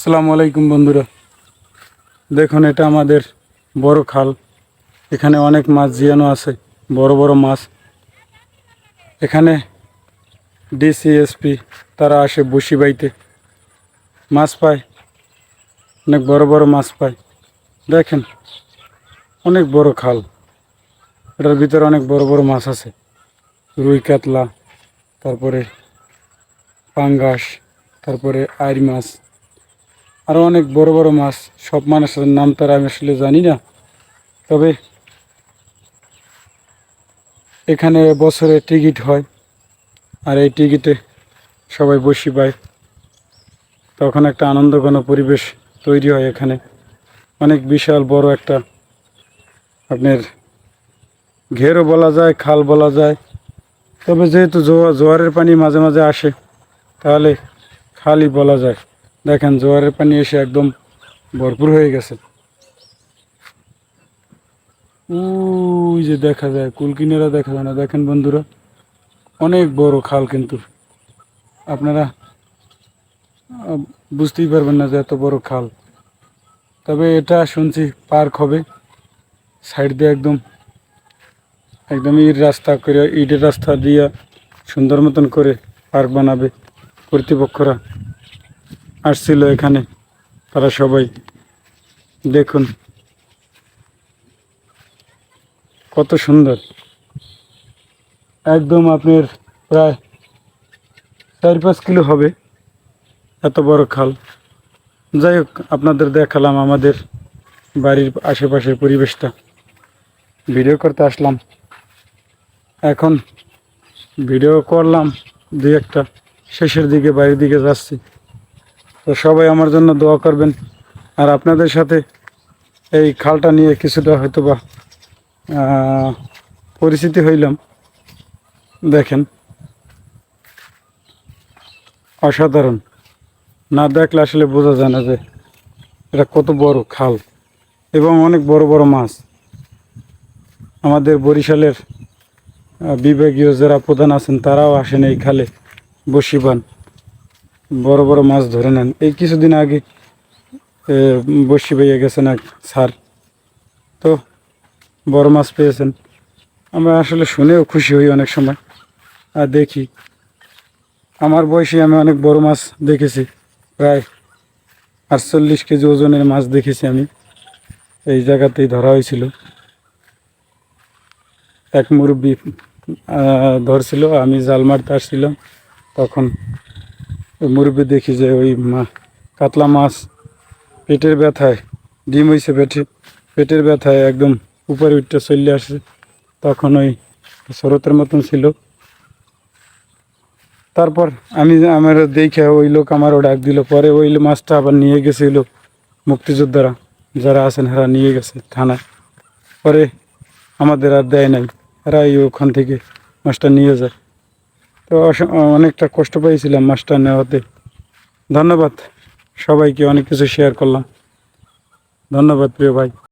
আসসালামু আলাইকুম বন্ধুরা। দেখুন, এটা আমাদের বড় খাল। এখানে অনেক মাছ জিয়ানো আছে, বড় বড় মাছ। এখানে ডিসিএসপি, তারা আসে বসি বাইতে। মাছ পায়, অনেক বড় বড় মাছ পায়। দেখেন, অনেক বড় খাল। এটার ভিতরে অনেক বড় বড় মাছ আছে। রুই কাতলা, তারপরে পাঙ্গাস, তারপরে আইর মাছ। আরও অনেক বড় বড় মাছ, সব মানুষের নাম তারা আমি আসলে জানি না। তবে এখানে বছরে টিকিট হয়, আর এই টিকিটে সবাই বসি পায়। তখন একটা আনন্দঘন পরিবেশ তৈরি হয় এখানে। অনেক বিশাল বড় একটা আপনার ঘেরও বলা যায়, খাল বলা যায়। তবে যেহেতু জোয়া জোয়ারের পানি মাঝে মাঝে আসে, তাহলে খালি বলা যায়। দেখেন, জোয়ারের পানি এসে একদম ভরপুর হয়ে গেছে। ওই যে দেখা যায় কুলকিনেরা দেখা যায় না। দেখেন বন্ধুরা, অনেক বড় খাল কিন্তু। আপনারা বুঝতেই পারবেন না যে এত বড় খাল। তবে এটা শুনছি পার্ক হবে। সাইড দিয়ে একদম একদম ইট রাস্তা করে, ইটের রাস্তা দিয়ে সুন্দর মতন করে পার্ক বানাবে কর্তৃপক্ষরা। আসছিল এখানে, তারা সবাই দেখুন। কত সুন্দর। একদম আপনার প্রায় চার পাঁচ কিলো হবে, এত বড় খাল। যাই হোক, আপনাদের দেখালাম আমাদের বাড়ির আশেপাশের পরিবেশটা। ভিডিও করতে আসলাম। এখন ভিডিও করলাম দুই একটা। শেষের দিকে, বাড়ির দিকে যাচ্ছি। তো সবাই আমার জন্য দোয়া করবেন। আর আপনাদের সাথে এই খালটা নিয়ে কিছুটা হয়তো বা পরিচিতি হইলাম। দেখেন। অসাধারণ। না দেখলে আসলে বোঝা যায় না যে এটা কত বড় খাল এবং অনেক বড় বড় মাছ। আমাদের বরিশালের বিভাগীয় যারা প্রধান আছেন তারাও আসেন এই খালে বসিবান। বড় বড় মাছ ধরে নেন। এই কিছুদিন আগে বসি পেয়ে গেছেন এক স্যার। তো বড় মাছ পেয়েছেন। আমরা আসলে শুনেও খুশি হই অনেক সময়। আর দেখি, আমার বয়সে আমি অনেক বড় মাছ দেখেছি। প্রায় আটচল্লিশ কেজি ওজনের মাছ দেখেছি আমি। এই জায়গাতেই ধরা হয়েছিল। এক মুরব্বী ধরছিল, আমি জাল মারতে আসছিলাম। তখন মুরব্বী দেখি যে ওই কাতলা মাছ, পেটের ব্যথায়, ডিম হয়েছে পেটে, পেটের ব্যথায় একদম উপরে উঠতে চলে আসছে তখন ওই স্রোতের মতন ছিল। তারপর আমি আমার দেখে ওই লোক আমারও ডাক দিল। পরে ওই মাছটা আবার নিয়ে গেছিল মুক্তিযোদ্ধারা, যারা আছেন এরা নিয়ে গেছে থানায়। পরে আমাদের আর দেয় নাই। এরা ওখান থেকে মাছটা নিয়ে যায়। তো অনেকটা কষ্ট পেয়েছিলাম মাছটা নেওয়াতে। ধন্যবাদ। সবাইকে অনেক কিছু শেয়ার করলাম। ধন্যবাদ প্রিয় ভাই।